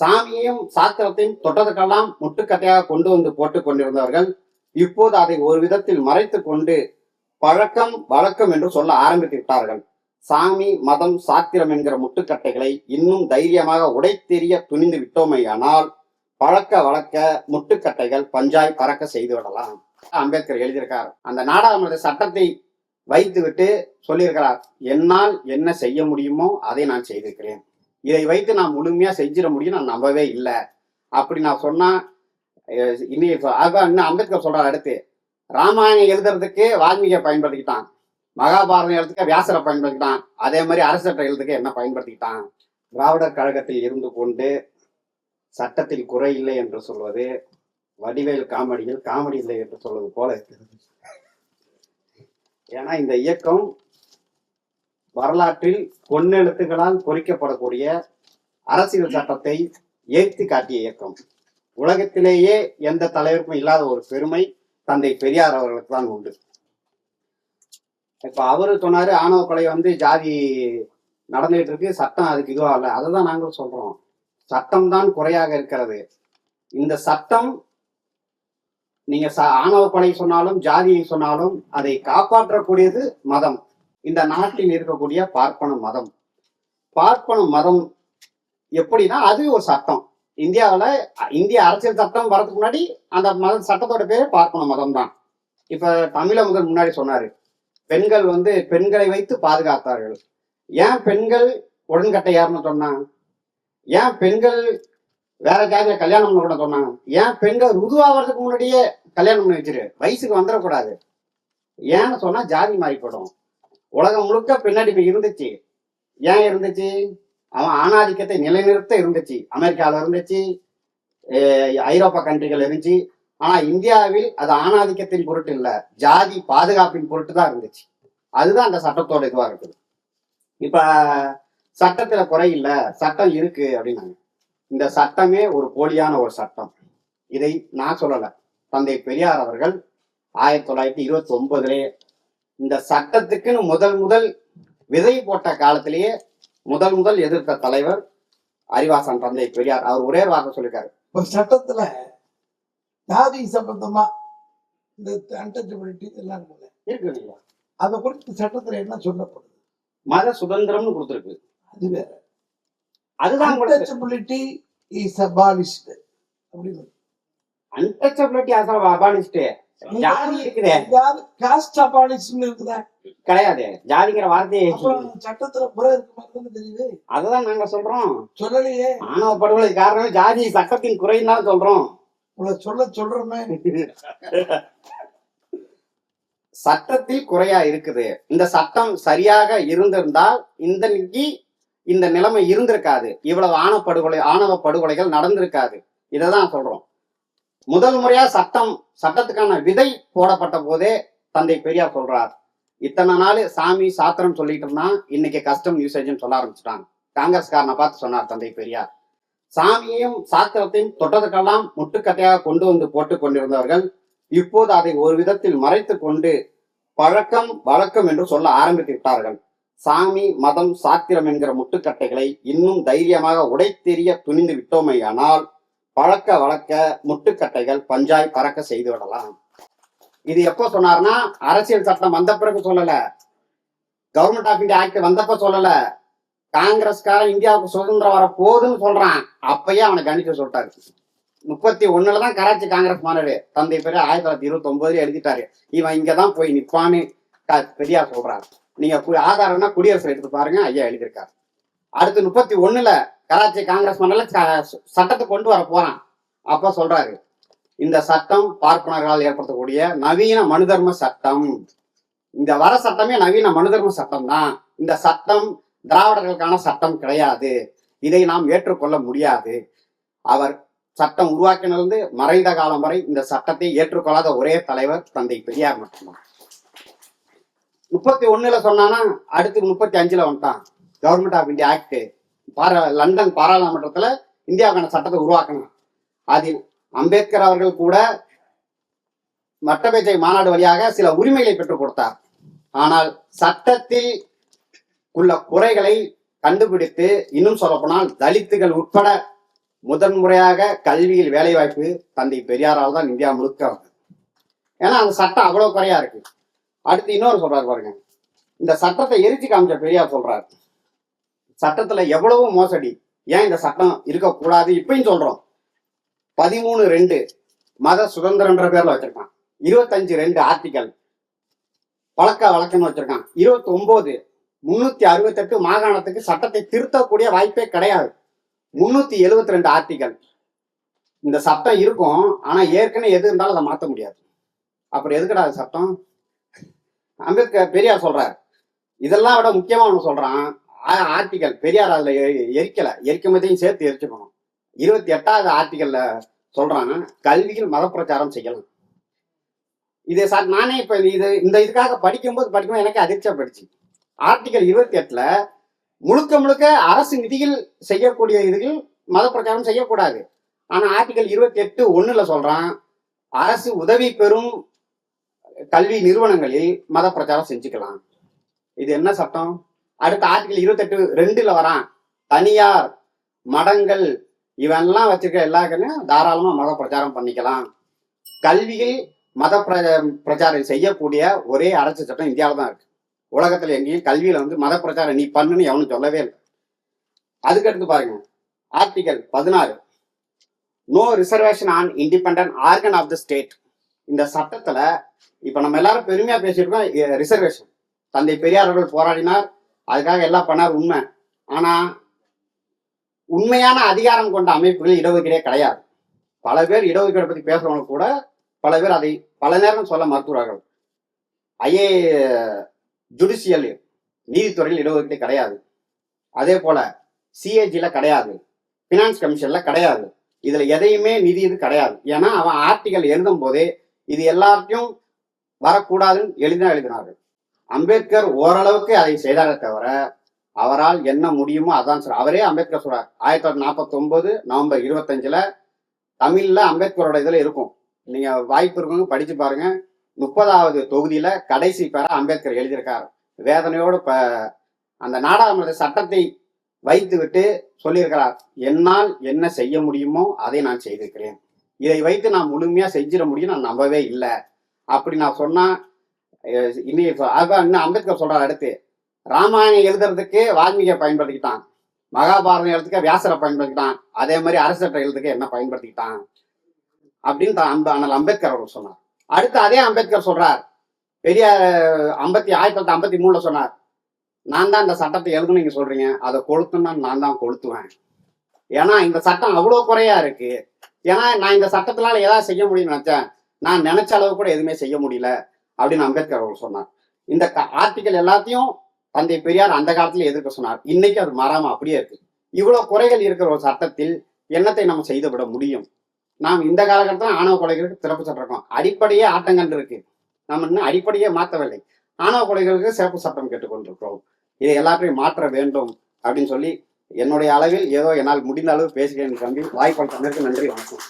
சாமியையும் சாத்திரத்தையும் தொட்டதுக்கெல்லாம் முட்டுக்கட்டையாக கொண்டு வந்து போட்டுக் கொண்டிருந்தவர்கள் இப்போது அதை ஒரு விதத்தில் மறைத்து கொண்டு பழக்கம் வழக்கம் என்று சொல்ல ஆரம்பித்து விட்டார்கள். சாமி மதம் சாத்திரம் என்கிற முட்டுக்கட்டைகளை இன்னும் தைரியமாக உடைத்தெறிய துணிந்து விட்டோமேயானால் பழக்க வழக்க முட்டுக்கட்டைகள் பஞ்சாய் பறக்க செய்து விடலாம். அம்பேத்கர் எழுதியிருக்கார். அந்த நாடாளுமன்ற சட்டத்தை வைத்துவிட்டு சொல்லியிருக்கிறார். என்னால் என்ன செய்ய முடியுமோ அதை நான் செய்திருக்கிறேன். இதை வைத்து நான் முழுமையா செஞ்சிட முடியும் நான் நம்பவே இல்லை. அப்படி நான் சொன்னா இன்னைக்கு அதான் இன்னும் அம்பேத்கர் சொல்றாரு அடுத்து ராமாயணம் எழுதுறதுக்கு வால்மீகியை பயன்படுத்திக்கிட்டான். மகாபாரதம் எழுதுக்க வியாசரை பயன்படுத்திக்கிட்டான். அதே மாதிரி அரசட்டை எழுதுக்க என்ன பயன்படுத்திக்கிட்டான்? திராவிடர் கழகத்தில் இருந்து கொண்டு சட்டத்தில் குறை இல்லை என்று சொல்வது வடிவேல் காமெடியில் காமெடி இல்லை என்று சொல்வது போல இருக்கிறது. ஏன்னா இந்த இயக்கம் வரலாற்றில் பொன்னெழுத்துக்களால் பொறிக்கப்படக்கூடிய அரசியல் சட்டத்தை ஏற்றி காட்டிய இயக்கம். உலகத்திலேயே எந்த தலைவருக்கும் இல்லாத ஒரு பெருமை தந்தை பெரியார் அவர்களுக்கு தான் உண்டு. இப்ப அவரு சொன்னாரு ஆணவ கொலை வந்து ஜாதி நடந்துகிட்டு இருக்கு சட்டம் அதுக்கு இதுவா இல்லை. அதை தான் நாங்கள் சொல்றோம். சட்டம் தான் குறையாக இருக்கிறது. இந்த சட்டம் நீங்க ச- ஆணவ கொலை சொன்னாலும் ஜாதியை சொன்னாலும் அதை காப்பாற்றக்கூடியது மதம். இந்த நாட்டில் இருக்கக்கூடிய பார்ப்பன மதம். பார்ப்பன மதம் எப்படின்னா அது ஒரு சட்டம். இந்தியாவில் இந்திய அரசியல் சட்டம் வரதுக்கு முன்னாடி அந்த மத சட்டத்தோட பேர் பார்ப்பன மதம் தான் இப்போ தமிழ முதல் முன்னாடி சொன்னார் பெண்கள் வந்து பெண்களை வைத்து பாதுகாத்தார்கள். ஏன் பெண்கள் உடன்கட்டையார்னு சொன்னாங்க? ஏன் பெண்கள் வேற ஜாதியில கல்யாணம் பண்ண கூட சொன்னாங்க? ஏன் பெண்கள் ருதுவாகிறதுக்கு முன்னாடியே கல்யாணம் பண்ணி வச்சிரு வயசுக்கு வந்துடக்கூடாது? ஏன்னு சொன்னா ஜாதி மாறிப்படும். உலகம் முழுக்க பின்னடிப்பு இருந்துச்சு. ஏன் இருந்துச்சு? அவன் ஆணாதிக்கத்தை நிலைநிறுத்த இருந்துச்சு. அமெரிக்காவில் இருந்துச்சு. ஐரோப்பா கண்ட்ரிகள் இருந்துச்சு. ஆனா இந்தியாவில் அது ஆணாதிக்கத்தின் பொருட்டு இல்ல. ஜாதி பாதுகாப்பின் பொருட்டு தான் இருந்துச்சு. அதுதான் அந்த சட்டத்தோட இதுவா இருக்குது. இப்ப சட்டத்துல குறை இல்ல. சட்டம் இருக்கு அப்படின்னாங்க. இந்த சட்டமே ஒரு போலியான ஒரு சட்டம். இதை நான் சொல்லல. தந்தை பெரியார் அவர்கள் ஆயிரத்தி தொள்ளாயிரத்தி இருபத்தி ஒன்பதுலேயே இந்த சட்டத்துக்குன்னு முதல் முதல் விதை போட்ட காலத்திலேயே முதல் முதல் எதிர்த்த தலைவர் அறிவாசன் தந்தை பெரியார். அவர் ஒரே வார்த்தை சொல்லியிருக்காரு. இப்ப சட்டத்துல ஜாதி சம்பந்தமா இந்த அன்டச்சபிலிட்டி எல்லாம் இருக்குல்ல? இருக்கு இல்லையா? அதை குறித்து சட்டத்துல என்ன சொல்லப்படுது? மத சுதந்திரம்னு கொடுத்துருக்கு. அது வேற. அதுதான் அன்டச்சபிலிட்டி இஸ் அபாலிஷ்டு அப்படின்னு அன்டச்சபிலிட்டி அபாலிஸ்ட் கிடையாது. ஜாதிங்கிற வார்த்தையை சட்டத்துல தெரியுது. அதுதான் நாங்க சொல்றோம். சொல்லலையே. ஆணவ படுகொலை காரணம் ஜாதி சட்டத்தின் குறைன்னு தான் சொல்றோம். உங்களை சொல்ல சொல்றமே. சட்டத்தில் குறையா இருக்குது. இந்த சட்டம் சரியாக இருந்திருந்தால் இந்த இந்த நிலைமை இருந்திருக்காது. இவ்வளவு ஆணவ படுகொலை ஆணவ படுகொலைகள் நடந்திருக்காது. இதை தான் சொல்றோம். முதல் முறையா சட்டம் சட்டத்துக்கான விதை போடப்பட்ட போதே தந்தை பெரியார் சொல்றார். இத்தனை நாள் சாமி சாத்திரம் சொல்லிட்டு இருந்தான். இன்னைக்கு கஸ்டம் யூசேஜ்னு சொல்ல ஆரம்பிச்சுட்டாங்க. காங்கிரஸ்காரனை பார்த்து சொன்னார் தந்தை பெரியார். சாமியையும் சாத்திரத்தையும் தொட்டதுக்கெல்லாம் முட்டுக்கட்டையாக கொண்டு வந்து போட்டுக் கொண்டிருந்தவர்கள் இப்போது அதை ஒரு விதத்தில் மறைத்து கொண்டு பழக்கம் வழக்கம் என்று சொல்ல ஆரம்பித்து விட்டார்கள். சாமி மதம் சாத்திரம் என்கிற முட்டுக்கட்டைகளை இன்னும் தைரியமாக உடைத்தெறிய துணிந்து விட்டோமேயானால் பழக்க வழக்க முட்டுக்கட்டைகள் பஞ்சாய் பறக்க செய்து விடலாம். இது எப்போ சொன்னார்னா அரசியல் சட்டம் வந்த பிறகு சொல்லல. கவர்மெண்ட் ஆஃப் இந்தியா ஆக்ட் வந்தப்ப சொல்லல. காங்கிரஸ்காரன் இந்தியாவுக்கு சுதந்திரம் வர போதுன்னு சொல்றான். அப்பயே அவனை கணிச்சு சொல்லிட்டாரு. முப்பத்தி ஒண்ணுல தான் கராச்சி காங்கிரஸ் மாநாடு. தந்தை பேரு ஆயிரத்தி தொள்ளாயிரத்தி இருபத்தி ஒன்பதுல எழுதிட்டாரு. இவன் இங்கதான் போய் நிப்பான்னு பெரியார் சொல்றாரு நீங்க ஆதாரம்னா குடியரசு எடுத்து பாருங்க ஐயா எழுதியிருக்காரு. அடுத்து முப்பத்தி ஒண்ணுல கராச்சி காங்கிரஸ் மண்டல சட்டத்தை கொண்டு வர போறான். அப்ப சொல்றாரு இந்த சட்டம் பார்ப்பனர்களால் ஏற்படுத்தக்கூடிய நவீன மனுதர்ம சட்டம். இந்த வர சட்டமே நவீன மனுதர்ம சட்டம் தான். இந்த சட்டம் திராவிடர்களுக்கான சட்டம் கிடையாது. இதை நாம் ஏற்றுக்கொள்ள முடியாது. அவர் சட்டம் உருவாக்கினிருந்து மறைந்த காலம் வரை இந்த சட்டத்தை ஏற்றுக்கொள்ளாத ஒரே தலைவர் தந்தை பெரியார் மட்டும்தான். முப்பத்தி ஒண்ணுல சொன்னானா அடுத்து முப்பத்தி அஞ்சுல வந்துட்டான். கவர்மெண்ட் ஆஃப் இந்தியா ஆக்ட் பாரா லண்டன் பாராளுமன்றத்துல இந்தியாவுக்கான சட்டத்தை உருவாக்கணும். அதில் அம்பேத்கர் அவர்கள் கூட மட்டபேச்சை மாநாடு வழியாக சில உரிமைகளை பெற்றுக் கொடுத்தார். ஆனால் சட்டத்தில் உள்ள குறைகளை கண்டுபிடித்து இன்னும் சொல்லப்போனால் தலித்துகள் உட்பட முதன் முறையாக கல்வியில் வேலைவாய்ப்பு தந்தை பெரியாரால் தான் இந்தியா முழுக்க வந்தது. ஏன்னா அந்த சட்டம் அவ்வளவு குறையா இருக்கு. அடுத்து இன்னொரு சொல்றாரு பாருங்க. இந்த சட்டத்தை எரிச்சு காமிச்ச பெரியார் சொல்றாரு. சட்டத்துல எவ்வளவு மோசடி. ஏன் இந்த சட்டம் இருக்கக்கூடாது? இப்பயும் சொல்றோம். பதிமூணு ரெண்டு மத சுதந்திரன்ற பேர்ல வச்சிருக்கான். இருபத்தஞ்சு ரெண்டு ஆர்டிக்கல் பழக்க வழக்கம்னு வச்சிருக்கான். இருபத்தி ஒன்பது முன்னூத்தி அறுபத்தெட்டு மாகாணத்துக்கு சட்டத்தை திருத்தக்கூடிய வாய்ப்பே கிடையாது. முன்னூத்தி எழுபத்தி ரெண்டு ஆர்டிக்கல் இந்த சட்டம் இருக்கும். ஆனா ஏற்கனவே எது இருந்தாலும் அதை மாத்த முடியாது. அப்புறம் எதுக்குடா அது சட்டம்? அம்பேத்கர் பெரியார் சொல்றாரு. இதெல்லாம் விட முக்கியமா ஒண்ணு சொல்றான். ஆர்டிகல். பெரியார் அதுல எரிக்கலை. எரிக்கல சேர்த்து எரிச்சுக்கணும். இருபத்தி எட்டாவது ஆர்டிகல்ல சொல்றாங்க கல்வியில் மத பிரச்சாரம் செய்யலாம். இது சார் நானே இப்ப இது இந்த இதுக்காக படிக்கும்போது படிக்கும்போது எனக்கு அதிர்ச்சியா போயிடுச்சு. ஆர்டிகல் இருபத்தி எட்டுல முழுக்க முழுக்க அரசு நிதியில் செய்யக்கூடிய இதுகள் மத பிரச்சாரம் செய்யக்கூடாது. ஆனா ஆர்டிகல் இருபத்தி எட்டு ஒண்ணுல சொல்றான் அரசு உதவி பெறும் கல்வி நிறுவனங்களில் மத பிரச்சாரம் செஞ்சுக்கலாம். இது என்ன சட்டம்? அடுத்த ஆர்டிகல் இருபத்தெட்டு ரெண்டுல வரான். தனியார் மடங்கள் இவெல்லாம் வச்சிருக்க எல்லாருக்குமே தாராளமா மத பிரச்சாரம் பண்ணிக்கலாம். கல்வியில் மத பிரச்சாரம் செய்யக்கூடிய ஒரே அரசு சட்டம் இந்தியாவில் தான் இருக்கு. உலகத்துல எங்கேயும் கல்வியில வந்து மத பிரச்சாரம் நீ பண்ணுன்னு எவனும் சொல்லவே இல்லை. அதுக்கடுத்து பாருங்க. ஆர்டிகல் பதினாறு. No reservation on independent organ of the state இந்த சட்டத்துல இப்ப நம்ம எல்லாரும் பெருமையா பேசியிருக்கோம் ரிசர்வேஷன் தந்தை பெரியார் அவர்கள் போராடினார். அதுக்காக எல்லாம் பண்ணார் உண்மை. ஆனா உண்மையான அதிகாரம் கொண்ட அமைப்புகள் இடஒதுக்கீடே கிடையாது. பல பேர் இடஒதுக்கீடு பத்தி பேசுறவங்க கூட பல பேர் அதை பல நேரம் சொல்ல மருத்துவர்கள் ஐஏ ஜுடிஷியல் நீதித்துறையில் இடஒதுக்கீடு கிடையாது. அதே போல சிஏஜில கிடையாது. பினான்ஸ் கமிஷன்ல கிடையாது. இதுல எதையுமே நிதி இது கிடையாது. ஏன்னா அவன் ஆர்டிகல் எழுதும் போதே இது எல்லாத்தையும் வரக்கூடாதுன்னு எழுதினா எழுதினார்கள். அம்பேத்கர் ஓரளவுக்கு அதை செய்தாரே தவிர அவரால் என்ன முடியுமோ அதான் சொல்ற அவரே அம்பேத்கர் சொல்றார். ஆயிரத்தி தொள்ளாயிரத்தி நாற்பத்தி ஒன்பது நவம்பர் இருபத்தஞ்சுல தமிழ்ல அம்பேத்கரோட இதுல இருக்கும். நீங்க வாய்ப்பு இருக்கவங்க படிச்சு பாருங்க. முப்பதாவது தொகுதியில கடைசி பேர அம்பேத்கர் எழுதியிருக்காரு. வேதனையோடு ப அந்த நாடாளுமன்ற சட்டத்தை வைத்து விட்டு சொல்லியிருக்கிறார். என்னால் என்ன செய்ய முடியுமோ அதை நான் செய்திருக்கிறேன். இதை வைத்து நான் முழுமையா செஞ்சிட முடியும் நான் நம்பவே இல்லை. அப்படி நான் சொன்னா இல்லையே அதுதான் அதான் இன்னும் அம்பேத்கர் சொல்றாரு அடுத்து. ராமாயணம் எழுதுறதுக்கு வால்மீகியை பயன்படுத்திக்கிட்டான். மகாபாரதம் எழுதுக்க வியாசரை பயன்படுத்திக்கிட்டான். அதே மாதிரி அரசட்டை எழுதுக்க என்ன பயன்படுத்திக்கிட்டான்? அப்படின்னு தான் அம்ப அண்ணல் அம்பேத்கர் அவர் சொன்னார். அடுத்து அதே அம்பேத்கர் சொல்றார். பெரிய ஐம்பத்தி ஆயிரத்தி தொள்ளாயிரத்தி ஐம்பத்தி மூணுல சொன்னார். நான் தான் இந்த சட்டத்தை எழுதுன்னு நீங்க சொல்றீங்க. அதை கொளுத்துன்னா நான் தான் கொளுத்துவேன். ஏன்னா இந்த சட்டம் அவ்வளவு குறையா இருக்கு. ஏன்னா நான் இந்த சட்டத்தினால ஏதாவது செய்ய முடியும்னு நினைச்சேன். நான் நினைச்ச அளவு கூட எதுவுமே செய்ய முடியல. அப்படின்னு அம்பேத்கர் அவர்கள் சொன்னார். இந்த ஆர்டிக்கல் எல்லாத்தையும் தந்தை பெரியார் அந்த காலத்துல எதிர்க்க சொன்னார். இன்னைக்கு அது மாறாம அப்படியே இருக்கு. இவ்வளவு குறைகள் இருக்கிற ஒரு சட்டத்தில் என்னத்தை நம்ம செய்து விட முடியும்? நாம் இந்த காலகட்டத்தில் ஆணவ கொலைகளுக்கு சிறப்பு சட்டம் இருக்கோம் அடிப்படையே ஆட்டங்கண்டு இருக்கு நம்ம இன்னும் அடிப்படையே மாற்றவில்லை ஆணவ கொலைகளுக்கு சிறப்பு சட்டம் கேட்டுக்கொண்டிருக்கிறோம். இதை எல்லாத்தையும் மாற்ற வேண்டும் அப்படின்னு சொல்லி என்னுடைய அளவில் ஏதோ என்னால் முடிந்த அளவு பேசுகிறேன் தம்பி. வாய்ப்பு நன்றி வணக்கம்.